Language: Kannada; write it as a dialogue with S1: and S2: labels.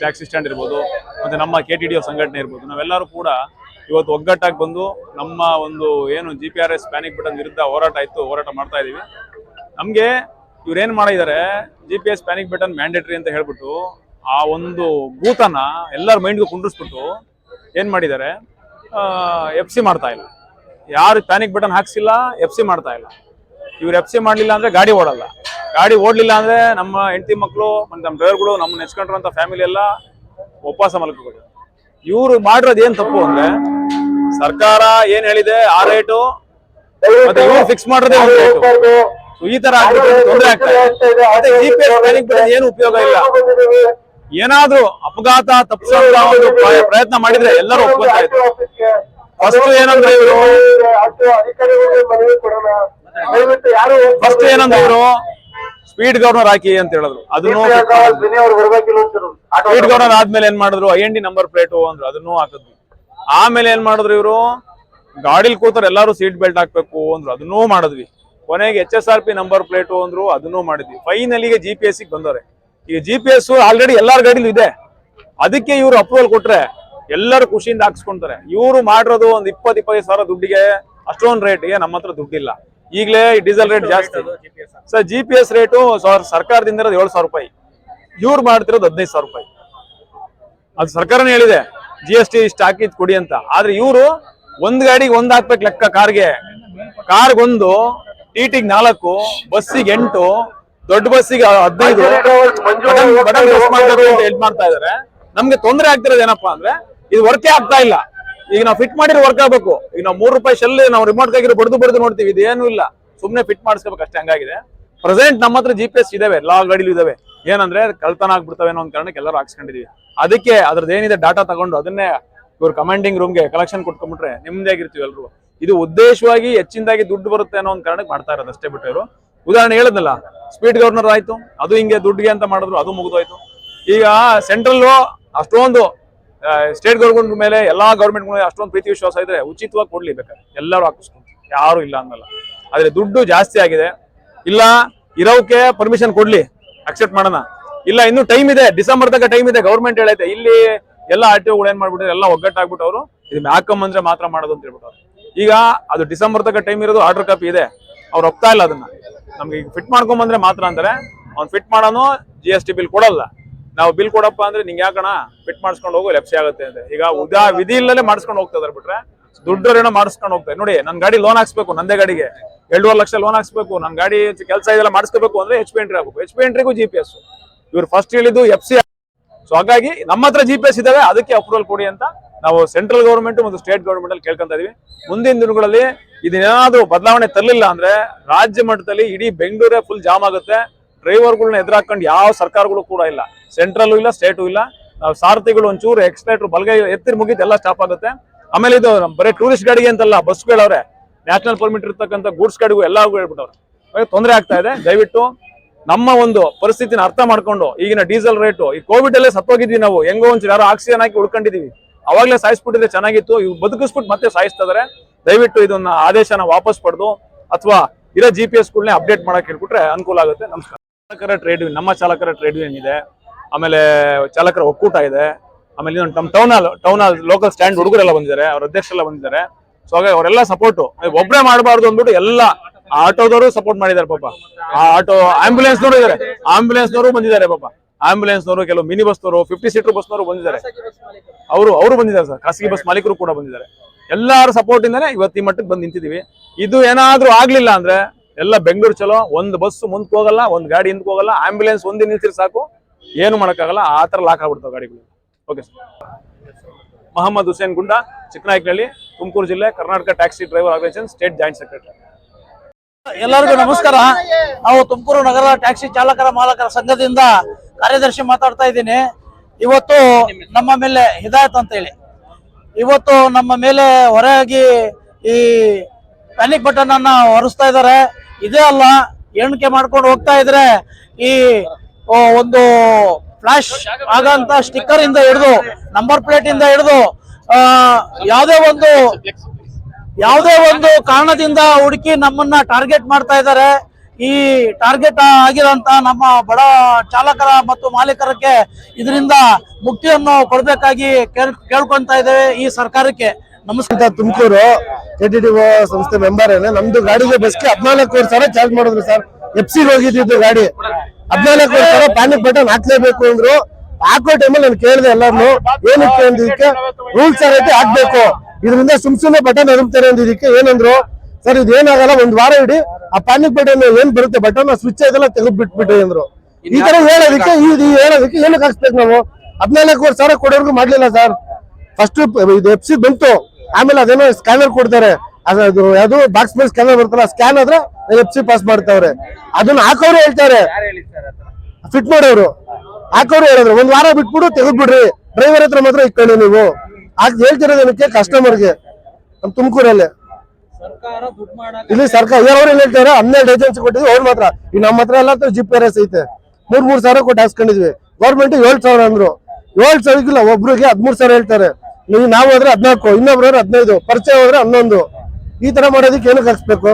S1: ಟ್ಯಾಕ್ಸಿ ಸ್ಟ್ಯಾಂಡ್ ಇರ್ಬೋದು ಮತ್ತು ನಮ್ಮ ಕೆ ಟಿ ಡಿ ಎಫ್ ಸಂಘಟನೆ ಇರ್ಬೋದು ನಾವೆಲ್ಲರೂ ಕೂಡ ಇವತ್ತು ಒಗ್ಗಟ್ಟಾಗಿ ಬಂದು ನಮ್ಮ ಒಂದು ಏನು G P R S panic button ವಿರುದ್ಧ ಹೋರಾಟ ಇತ್ತು, ಹೋರಾಟ ಮಾಡ್ತಾ ಇದೀವಿ. ನಮಗೆ ಇವ್ರು ಏನು ಮಾಡಿದ್ದಾರೆ G P S panic button mandatory ಅಂತ ಹೇಳ್ಬಿಟ್ಟು ಆ ಒಂದು ಭೂತನ ಎಲ್ಲರ ಮೈಂಡ್ಗೂ ಕುಂಡ್ರಿಸ್ಬಿಟ್ಟು ಏನು ಮಾಡಿದ್ದಾರೆ ಎಫ್ ಸಿ ಮಾಡ್ತಾ ಇಲ್ಲ. ಯಾರು ಪ್ಯಾನಿಕ್ ಬಟನ್ ಹಾಕ್ಸಿಲ್ಲ ಎಫ್ ಸಿ ಮಾಡ್ತಾ ಇಲ್ಲ. ಇವ್ರು ಎಫ್ ಸಿ ಮಾಡ್ಲಿಲ್ಲ ಅಂದ್ರೆ ಗಾಡಿ ಓಡಲ್ಲ. ಗಾಡಿ ಓಡಲಿಲ್ಲ ಅಂದ್ರೆ ನಮ್ಮ ಹೆಂಡತಿ ಮಕ್ಕಳು ಮತ್ತೆ ನಮ್ಮ ಡ್ರೈವರ್ಗಳು ನಮ್ಮ ನೆಚ್ಕೊಂಡಿರುವಂತ ಫ್ಯಾಮಿಲಿ ಎಲ್ಲ ಉಪವಾಸ ಮಲ್ಕೋಬೇಕು ಇವ್ರು ಮಾಡಿರೋದು ಏನ್ ತಪ್ಪು ಅಂದ್ರೆ ಸರ್ಕಾರ ಏನ್ ಹೇಳಿದೆ? ಆ ರೇಟು ಮತ್ತೆ ಇವ್ರು ಫಿಕ್ಸ್ ಮಾಡೋದೇ ಒಂದು ರೇಟು ಈ ತರ ತೊಂದರೆ ಆಗ್ತಾ ಇದೆ. ಮತ್ತೆ ಜಿ ಪಿ ಎಸ್ ಪ್ಯಾನಿಕ್ ಏನು ಉಪಯೋಗ ಇಲ್ಲ. ಏನಾದ್ರೂ ಅಪಘಾತ ತಪ್ಪಿಸುವಂತ ಒಂದು ಪ್ರಯತ್ನ ಮಾಡಿದ್ರೆ ಎಲ್ಲರೂ ಒಪ್ಕೊತಾ ಇದ್ರು. ಫಸ್ಟ್ ಏನಂದ್ರೆ ಇವರು ಫಸ್ಟ್ ಏನಂದ್ರೆ ಇವರು ಸ್ಪೀಡ್ ಗವರ್ನರ್ ಹಾಕಿ ಅಂತ ಹೇಳಿದ್ರು. ಅದನ್ನು ಸ್ಪೀಡ್ ಗವರ್ನರ್ ಆದ್ಮೇಲೆ ಏನ್ ಮಾಡಿದ್ರು? I N D number plate ಅಂದ್ರು. ಅದನ್ನು ಹಾಕಿದ್ವಿ. ಆಮೇಲೆ ಏನ್ ಮಾಡಿದ್ರು ಇವರು? ಗಾಡಿಲ್ ಕೂತರ್ ಎಲ್ಲಾರು ಸೀಟ್ ಬೆಲ್ಟ್ ಹಾಕ್ಬೇಕು ಅಂದ್ರು. ಅದನ್ನೂ ಮಾಡಿದ್ವಿ. ಕೊನೆಗೆ H S R P number plate ಅಂದ್ರು. ಅದನ್ನೂ ಮಾಡಿದ್ವಿ. ಫೈನಲಿಗೆ ಜಿ ಪಿ ಎಸ್ ಬಂದವ್ರೆ. ಈಗ ಜಿ ಪಿ ಎಸ್ ಆಲ್ರೆಡಿ ಎಲ್ಲಾರ ಗಾಡಿಲೂ ಇದೆ. ಅದಕ್ಕೆ ಇವ್ರು ಅಪ್ರೂವಲ್ ಕೊಟ್ರೆ ಎಲ್ಲರೂ ಖುಷಿಯಿಂದ ಹಾಕ್ಸ್ಕೊಂತಾರೆ. ಇವರು ಮಾಡಿರೋದು ಒಂದ್ ಇಪ್ಪತ್ ಇಪ್ಪತ್ತೈದು ಸಾವಿರ ದುಡ್ಡಿಗೆ ಅಷ್ಟೊಂದು ರೇಟ್ಗೆ ನಮ್ಮ ಹತ್ರ ದುಡ್ಡಿಲ್ಲ. ಈಗಲೇ ಡೀಸೆಲ್ ರೇಟ್ ಜಾಸ್ತಿ. Sir G P S rate ಸರ್ಕಾರದಿಂದ ಇರೋದು ಏಳು ಸಾವಿರ ರೂಪಾಯಿ. ಇವ್ರು ಮಾಡ್ತಿರೋದು ಹದಿನೈದು ಸಾವಿರ ರೂಪಾಯಿ. ಅದು ಸರ್ಕಾರನೇ ಹೇಳಿದೆ ಜಿ ಎಸ್ ಟಿ ಇಷ್ಟು ಹಾಕಿದ್ ಕೊಡಿ ಅಂತ. ಆದ್ರೆ ಇವರು ಒಂದ್ ಗಾಡಿಗೆ ಒಂದ್ ಹಾಕ್ಬೇಕು ಲೆಕ್ಕ ಕಾರ್ಗೆ. ಕಾರ್ಗೊಂದು ಟೀಟಿಗೆ ನಾಲ್ಕು ಬಸ್ಸಿಗೆ ಎಂಟು ದೊಡ್ಡ ಬಸ್ಸಿಗೆ ಹದಿನೈದು. ಬಟನ್ ಅಂತ ಮಾಡ್ತಾ ಇದಾರೆ. ನಮ್ಗೆ ತೊಂದರೆ ಆಗ್ತಿರೋದು ಏನಪ್ಪಾ ಅಂದ್ರೆ ಇದು ವರ್ಕೇ ಆಗ್ತಾ ಇಲ್ಲ. ಈಗ ನಾವು ಫಿಟ್ ಮಾಡಿರೋ ವರ್ಕ್ ಆಗ್ಬೇಕು. ಈಗ ನಾವು ಮೂರು ರೂಪಾಯಿ ಶೆಲ್ ನಾವು ರಿಮೋಟ್ ಆಗಿರೋ ಬಡ್ದು ಬಡ್ದು ನೋಡ್ತೀವಿ ಇದೇನು ಇಲ್ಲ. ಸುಮ್ನೆ ಫಿಟ್ ಮಾಡಿಸ್ಕೋಬೇಕು ಅಷ್ಟೇ, ಹಂಗಾಗಿದೆ. ಪ್ರೆಸೆಂಟ್ ನಮ್ಮ ಹತ್ರ ಜಿ ಪಿ ಎಸ್ ಇದಾವೆ ಎಲ್ಲಾ ಗಾಡಿಲಿ ಇದಾವೆ. ಏನಂದ್ರೆ ಕಳ್ತನ ಆಗ್ಬಿಡ್ತವೆ ಅನ್ನೋ ಕಾರಣಕ್ಕೆ ಎಲ್ಲರೂ ಹಾಕ್ಸ್ಕೊಂಡಿದೀವಿ. ಅದಕ್ಕೆ ಅದ್ರದ್ದು ಏನಿದೆ ಡಾಟಾ ತಗೊಂಡು ಅದನ್ನೇ ಇವ್ರ ಕಮಾಂಡಿಂಗ್ ರೂಮ್ಗೆ ಕಲೆಕ್ಷನ್ ಕೊಟ್ಕೊಂಡ್ಬಿಟ್ರೆ ನೆಮ್ಮದಿಯಾಗಿರ್ತೀವಿ ಎಲ್ರು. ಇದು ಉದ್ದೇಶವಾಗಿ ಹೆಚ್ಚಿನದಾಗಿ ದುಡ್ಡು ಬರುತ್ತೆ ಅನ್ನೋ ಒಂದು ಕಾರಣಕ್ಕೆ ಮಾಡ್ತಾ ಇರೋದು ಅಷ್ಟೇ ಬಿಟ್ಟು ಇವರು. ಉದಾಹರಣೆ ಹೇಳಿದ್ನಲ್ಲ ಸ್ಪೀಡ್ ಗವರ್ನರ್ ಆಯ್ತು. ಅದು ಹಿಂಗೆ ದುಡ್ಡಿಗೆ ಅಂತ ಮಾಡಿದ್ರು, ಅದು ಮುಗಿದೋಯ್ತು. ಈಗ ಸೆಂಟ್ರಲ್ ಅಷ್ಟೊಂದು ಸ್ಟೇಟ್ ಗೌರ್ಮೆಂಟ್ ಮೇಲೆ ಎಲ್ಲಾ ಗೌರ್ಮೆಂಟ್ ಅಷ್ಟೊಂದು ಪ್ರೀತಿ ವಿಶ್ವಾಸ ಇದ್ರೆ ಉಚಿತವಾಗಿ ಕೊಡ್ಲಿ ಬೇಕಾದ್ರೆ ಎಲ್ಲರೂ ಹಾಕಿಸ್ಕೊಂಡು. ಯಾರು ಇಲ್ಲ ಅಂದಲ್ಲ. ಆದ್ರೆ ದುಡ್ಡು ಜಾಸ್ತಿ ಆಗಿದೆ. ಇಲ್ಲ, ಇರೋಕೆ ಪರ್ಮಿಷನ್ ಕೊಡ್ಲಿ. ಅಕ್ಸೆಪ್ಟ್ ಮಾಡೋಣ. ಇಲ್ಲ, ಇನ್ನು ಟೈಮ್ ಇದೆ. ಡಿಸೆಂಬರ್ ತನಕ ಟೈಮ್ ಇದೆ. ಗೌರ್ಮೆಂಟ್ ಹೇಳೈತೆ, ಇಲ್ಲಿ ಎಲ್ಲ ಆರ್ ಟಿ ಏನ್ ಮಾಡ್ಬಿಟ್ರೆ ಎಲ್ಲ ಒಗ್ಗಟ್ಟಾಗ್ಬಿಟ್ಟು ಅವರು ಇದನ್ನ ಹಾಕಂಬಂದ್ರೆ ಮಾತ್ರ ಮಾಡೋದು ಅಂತ ಹೇಳ್ಬಿಟ್ಟು ಈಗ ಅದು ಡಿಸೆಂಬರ್ ತನಕ ಟೈಮ್ ಇರೋದು ಆರ್ಡರ್ ಕಾಪಿ ಇದೆ. ಅವ್ರು ಒಪ್ತಾ ಇಲ್ಲ ಅದನ್ನ. ನಮ್ಗೆ ಈಗ ಫಿಟ್ ಮಾಡ್ಕೊಂಬಂದ್ರೆ ಮಾತ್ರ ಅಂತಾರೆ. ಅವ್ನು ಫಿಟ್ ಮಾಡೋನು ಜಿ ಬಿಲ್ ಕೊಡಲ್ಲ. ನಾವು ಬಿಲ್ ಕೊಡಪ್ಪ ಅಂದ್ರೆ ನಿಂಗೆ ಯಾಕಣ ಫಿಟ್ ಮಾಡಿಸ್ಕೊಂಡು ಹೋಗು ಲೆಪ್ಸಿ ಆಗುತ್ತೆ ಅಂತ. ಈಗ ಉದಾ ವಿಧಿ ಇಲ್ಲದೆ ಮಾಡಿಸ್ಕೊಂಡು ಹೋಗ್ತಾ ಇದಾರೆ ಬಿಟ್ರೆ ದುಡ್ಡರೇನೋ ಮಾಡಿಸ್ಕೊಂಡು ಹೋಗ್ತಾರೆ. ನೋಡಿ ನನ್ನ ಗಾಡಿ ಲೋನ್ ಹಾಕ್ಸ್ಬೇಕು, ನಂದೇ ಗಾಡಿಗೆ. ಎರಡೂವರೆ ಲಕ್ಷ ಲೋನ್ ಹಾಕ್ಸ್ಬೇಕು, ನನ್ ಗಾಡಿ ಕೆಲಸ ಇದೆಲ್ಲ ಮಾಡಿಸ್ಕೋಬೇಕು ಅಂದ್ರೆ ಎಚ್ ಪಿ ಎಂಟ್ರಿ ಆಗ್ಬೇಕು. ಹೆಚ್ ಪಿ ಎಂಟ್ರಿಗೂ ಜಿ ಪಿ ಎಸ್ ಇವ್ರು ಫಸ್ಟ್ ಹೇಳಿದ್ದು ಎಫ್ ಸಿ ಸೊ ಹಾಗಾಗಿ ನಮ್ಮ ಹತ್ರ ಜಿ ಪಿ ಎಸ್ ಇದಾವೆ, ಅದಕ್ಕೆ ಅಪ್ರೂವಲ್ ಕೊಡಿ ಅಂತ ನಾವು ಸೆಂಟ್ರಲ್ ಗೌರ್ಮೆಂಟ್ ಮತ್ತು ಸ್ಟೇಟ್ ಗೌರ್ಮೆಂಟ್ ಅಲ್ಲಿ ಕೇಳ್ಕೊಂತ ಇದೀವಿ. ಮುಂದಿನ ದಿನಗಳಲ್ಲಿ ಇದನ್ನೇನಾದ್ರೂ ಬದಲಾವಣೆ ತರಲಿಲ್ಲ ಅಂದ್ರೆ ರಾಜ್ಯ ಮಟ್ಟದಲ್ಲಿ ಇಡೀ ಬೆಂಗಳೂರೇ ಫುಲ್ ಜಾಮ್ ಆಗುತ್ತೆ. ಡ್ರೈವರ್ಗಳನ್ನ ಎದುರಾಕೊಂಡು ಯಾವ ಸರ್ಕಾರಗಳು ಕೂಡ ಇಲ್ಲ. ಸೆಂಟ್ರಲ್ ಇಲ್ಲ, ಸ್ಟೇಟು ಇಲ್ಲ. ಸಾರಥಿಗಳು ಒಂಚೂರು ಎಕ್ಸ್ಪೈಟ್ರು ಬಲಗೈ ಎತ್ತಿರ್ ಮುಗಿದು ಎಲ್ಲ ಸ್ಟಾಪ್ ಆಗುತ್ತೆ. ಆಮೇಲೆ ಇದು ಬರೀ ಟೂರಿಸ್ಟ್ ಗಾಡಿಗೆ ಅಂತಲ್ಲ, ಬಸ್ಗಳವ್ರೆ ನ್ಯಾಷನಲ್ ಪರ್ಮಿಟ್ ಇರ್ತಕ್ಕಂಥ ಗೂಡ್ಸ್ ಗಾಡಿಗೂ ಎಲ್ಲ ಹೇಳ್ಬಿಟ್ಟವ್ರೆ ತೊಂದರೆ ಆಗ್ತಾ ಇದೆ. ದಯವಿಟ್ಟು ನಮ್ಮ ಒಂದು ಪರಿಸ್ಥಿತಿನ ಅರ್ಥ ಮಾಡ್ಕೊಂಡು, ಈಗಿನ ಡೀಸೆಲ್ ರೇಟು ಈ ಕೋವಿಡ್ ಅಲ್ಲೇ ಸತ್ತೋಗಿದ್ವಿ ನಾವು. ಹೆಂಗೋ ಒಂಚೂರು ಯಾರೋ ಆಕ್ಸಿಜನ್ ಹಾಕಿ ಉಳ್ಕೊಂಡಿದೀವಿ. ಅವಾಗಲೇ ಸಾಯಿಸ್ಬಿಟ್ಟಿದ್ರೆ ಚೆನ್ನಾಗಿತ್ತು, ಇವ್ ಬದುಕಿಸ್ಬಿಟ್ಟು ಮತ್ತೆ ಸಾಯಿಸ್ತಾ ದಯವಿಟ್ಟು ಇದನ್ನ ಆದೇಶನ ವಾಪಸ್ ಪಡೆದು, ಅಥವಾ ಇರೋ ಜಿ ಪಿ ಎಸ್ ಗಳನ್ನೇ ಅಪ್ಡೇಟ್ ಮಾಡಕ್ ಹೇಳ್ಬಿಟ್ರೆ ಅನುಕೂಲ ಆಗುತ್ತೆ. ನಮಸ್ಕಾರ. ಚಾಲಕರ ಟ್ರೇಡ್ ನಮ್ಮ ಚಾಲಕರ ಟ್ರೇಡ್ ಯೂನಿಯನ್ ಇದೆ ಆಮೇಲೆ ಚಾಲಕರ ಒಕ್ಕೂಟ ಇದೆ. ಆಮೇಲೆ ಇನ್ನೊಂದು ನಮ್ಮ town hall town hall local stand ಹುಡುಗರೆಲ್ಲ ಬಂದಿದ್ದಾರೆ, ಅವ್ರ ಅಧ್ಯಕ್ಷರೆಲ್ಲ ಬಂದಿದ್ದಾರೆ. ಸೊ ಹಾಗೆ ಅವರೆಲ್ಲ ಸಪೋರ್ಟ್ ಒಬ್ಬರೇ ಮಾಡಬಾರ್ದು ಅಂದ್ಬಿಟ್ಟು ಎಲ್ಲ ಆಟೋದವರು ಸಪೋರ್ಟ್ ಮಾಡಿದ್ದಾರೆ ಪಾಪ. ಆ ಆಟೋ ಆಂಬ್ಯುಲೆನ್ಸ್ನವರು ಇದ್ದಾರೆ ಆಂಬ್ಯುಲೆನ್ಸ್ನವರು ಬಂದಿದ್ದಾರೆ ಪಾಪ. ಆಂಬ್ಯುಲೆನ್ಸ್ನವರು ಕೆಲವು ಮಿನಿ ಬಸ್ನವರು ಫಿಫ್ಟಿ ಸೀಟರ್ ಬಸ್ನವರು ಬಂದಿದ್ದಾರೆ. ಅವರು ಅವರು ಬಂದಿದ್ದಾರೆ ಸರ್ ಖಾಸಗಿ ಬಸ್ ಮಾಲೀಕರು ಕೂಡ ಬಂದಿದ್ದಾರೆ. ಎಲ್ಲರ ಸಪೋರ್ಟ್ ಇಂದಾನೆ ಇವತ್ತು ಮಟ್ಟಕ್ಕೆ ಬಂದು ನಿಂತಿದೀವಿ. ಇದು ಏನಾದರೂ ಆಗಲಿಲ್ಲ ಅಂದ್ರೆ ಎಲ್ಲ ಬೆಂಗಳೂರು ಚಲೋ, ಒಂದು ಬಸ್ ಮುಂದಕ್ಕೆ ಹೋಗಲ್ಲ, ಒಂದು ಗಾಡಿ ಹಿಂದಕ್ಕೆ ಹೋಗಲ್ಲ ಆಂಬ್ಯುಲೆನ್ಸ್ ಒಂದೇ ನಿಲ್ಸಿದ್ರೆ ಸಾಕು. ಏನು ಮಾಡೋಕ್ಕಾಗಲ್ಲ, ಆ ಥರ ಲಾಕ್ ಆಗ್ಬಿಡ್ತಾವೆ ಗಾಡಿಗಳು. ಓಕೆ ಸರ್ ಮೊಹಮ್ಮದ್ ಹುಸೇನ್ ಗುಂಡ, ಚಿಕ್ಕನಾಯಕನಹಳ್ಳಿ, ತುಮಕೂರು ಜಿಲ್ಲೆ, Karnataka taxi driver organisation, state joint secretary.
S2: ಎಲ್ಲರಿಗೂ ನಮಸ್ಕಾರ. ನಾವು ತುಮಕೂರು ನಗರ ಟ್ಯಾಕ್ಸಿ ಚಾಲಕರ ಮಾಲಕರ ಸಂಘದಿಂದ ಕಾರ್ಯದರ್ಶಿ ಮಾತಾಡ್ತಾ ಇದ್ದೀನಿ. ಇವತ್ತು ನಮ್ಮ ಮೇಲೆ ಹಿದಾಯತ್ ಅಂತ ಹೇಳಿ. ಇವತ್ತು ನಮ್ಮ ಮೇಲೆ ಹೊರಗಿ ಈ ಪ್ಯಾನಿಕ್ ಬಟನ್ ಅನ್ನ ಹೊರಿಸ್ತಾ ಇದ್ದಾರೆ. ಇದೇ ಅಲ್ಲ, ಎಣಿಕೆ ಮಾಡ್ಕೊಂಡು ಹೋಗ್ತಾ ಇದ್ರೆ ಈ ಒಂದು ಫ್ಲಾಶ್ ಆಗಂತ ಸ್ಟಿಕ್ಕರ್ ಇಂದ ಹಿಡಿದು ನಂಬರ್ ಪ್ಲೇಟ್ ಇಂದ ಹಿಡಿದು ಯಾವುದೇ ಒಂದು ಯಾವುದೇ ಒಂದು ಕಾರಣದಿಂದ ಹುಡುಕಿ ನಮ್ಮನ್ನ ಟಾರ್ಗೆಟ್ ಮಾಡ್ತಾ ಇದ್ದಾರೆ. ಈ ಟಾರ್ಗೆಟ್ ಆಗಿರೋಂತ ನಮ್ಮ ಬಡ ಚಾಲಕರ ಮತ್ತು ಮಾಲೀಕರಕ್ಕೆ ಇದರಿಂದ ಮುಕ್ತಿಯನ್ನು ಕೊಡಬೇಕಾಗಿ ಕೇಳ್ ಕೇಳ್ಕೊಂತ ಇದ್ದೇವೆ ಈ ಸರ್ಕಾರಕ್ಕೆ. ನಮಸ್ಕಾರ.
S3: ತುಮಕೂರು ಕೆಟಿಡಿಒ ಸಂಸ್ಥೆ ಮೆಂಬರ್ ನಮ್ದು ಗಾಡಿಗೆ ಬಸ್ಗೆ ಹದಿನಾಲ್ಕು ಸಾವಿರ ಚಾರ್ಜ್ ಮಾಡಿದ್ರು ಸರ್. ಎಫ್ ಸಿ ಹೋಗಿದ್ದು ಗಾಡಿ. ಹದಿನಾಲ್ಕೂವರೆ ವರ್ಷ ಪ್ಯಾನಿಕ್ ಬಟನ್ ಹಾಕ್ಲೇಬೇಕು ಅಂದ್ರು. ಹಾಕೋ ಟೈಮಲ್ಲಿ ನಾನು ಕೇಳಿದೆ ಎಲ್ಲಾರ್ನು ಏನಕ್ಕೆ ಅಂದಿದ್ದಕ್ಕೆ? ರೂಲ್ಸ್ ಏನೈತೆ ಹಾಕ್ಬೇಕು. ಇದರಿಂದ ಸುಮ್ ಸುಮ್ಮನೆ ಬಟನ್ ಅದುಮ್ತಾರೆ ಅಂದಿದ್ದಕ್ಕೆ ಏನಂದ್ರು ಸರ್ ಇದು ಏನಾಗಲ್ಲ ಒಂದ್ ವಾರ ಇಡಿ ಆ ಪ್ಯಾನಿಕ್ ಬಟನ್ ಏನ್ ಬರುತ್ತೆ? ಬಟನ್ ಸ್ವಿಚ್ ಇದೆಲ್ಲ ತೆಗೆದು ಬಿಟ್ಬಿಟ್ಟು ಅಂದ್ರು. ಈ ತರ ಹೇಳೋದಕ್ಕೆ ಇದು ಹೇಳೋದಕ್ಕೆ ಏನಕ್ಕೆ ಹಾಕ್ಸ್ಬೇಕು ನಾವು? ಹದಿನಾಲ್ಕೂವರೆ ಸಾವಿರ ಕೊಡೋರ್ಗು ಮಾಡ್ಲಿಲ್ಲ ಸರ್. ಫಸ್ಟ್ ಇದು ಎಫ್ ಸಿ ಬಂತು. ಆಮೇಲೆ ಅದೇನೋ ಸ್ಕ್ಯಾನರ್ ಕೊಡ್ತಾರೆ. ಅದು ಅದು ಯಾವ್ದು ಬಾಕ್ಸ್ ಮೇಲೆ ಸ್ಕ್ಯಾನರ್ ಬರ್ತಲ್ಲ ಸ್ಕ್ಯಾನ್ ಆದ್ರೆ ಎಫ್ ಸಿ ಪಾಸ್ ಮಾಡ್ತಾವ್ರೆ. ಅದನ್ನ ಹಾಕೋರು ಹೇಳ್ತಾರೆ. ಫಿಟ್ ಮಾಡೋರು. ಹಾಕೋರು ಹೇಳಿದ್ರು. ಒಂದ್ ವಾರ ಬಿಟ್ಬಿಡು ತೆಗೆದ್ಬಿಡ್ರಿ. ಡ್ರೈವರ್ ಹತ್ರ ಮಾತ್ರ ಇಟ್ಕೊಳ್ಳಿ ನೀವು. ಆಗ ಹೇಳ್ತಿರೋದಕ್ಕೆ ಕಸ್ಟಮರ್ಗೆ ನಮ್ ತುಮಕೂರಲ್ಲಿ. ಇಲ್ಲಿ ಸರ್ಕಾರ ಅವ್ರು ಏನ್ ಹೇಳ್ತಾರೆ ಹನ್ನೆರಡು ಏಜೆನ್ಸಿ ಕೊಟ್ಟಿದ್ವಿ ಅವ್ರು ಮಾತ್ರ. ಈ ನಮ್ಮ ಹತ್ರ ಎಲ್ಲ ಜಿ ಪಿ ಆರ್ ಎಸ್ ಐತೆ. ಮೂರ್ ಮೂರ್ ಸಾವಿರ ಕೊಟ್ಟು ಹಾಕ್ಸ್ಕೊಂಡಿದ್ವಿ. ಗೌರ್ಮೆಂಟ್ ಏಳ್ ಸಾವಿರ ಅಂದ್ರು. ಏಳ್ ಸಾವಿರಕ್ಕಿಲ್ಲ ಒಬ್ರಿಗೆ ಹದ್ಮೂರ್ ಸಾವಿರ ಹೇಳ್ತಾರೆ. ನೀವು ನಾವು ಹೋದ್ರೆ ಹದ್ನಾಲ್ಕು ಇನ್ನೊಬ್ರು ಹದಿನೈದು ಪರಿಚಯ ಹೋದ್ರೆ ಹನ್ನೊಂದು. ಈ ತರ ಮಾಡೋದಕ್ಕೆ ಏನಕ್ಕೆ ಹಾಕ್ಸ್ಬೇಕು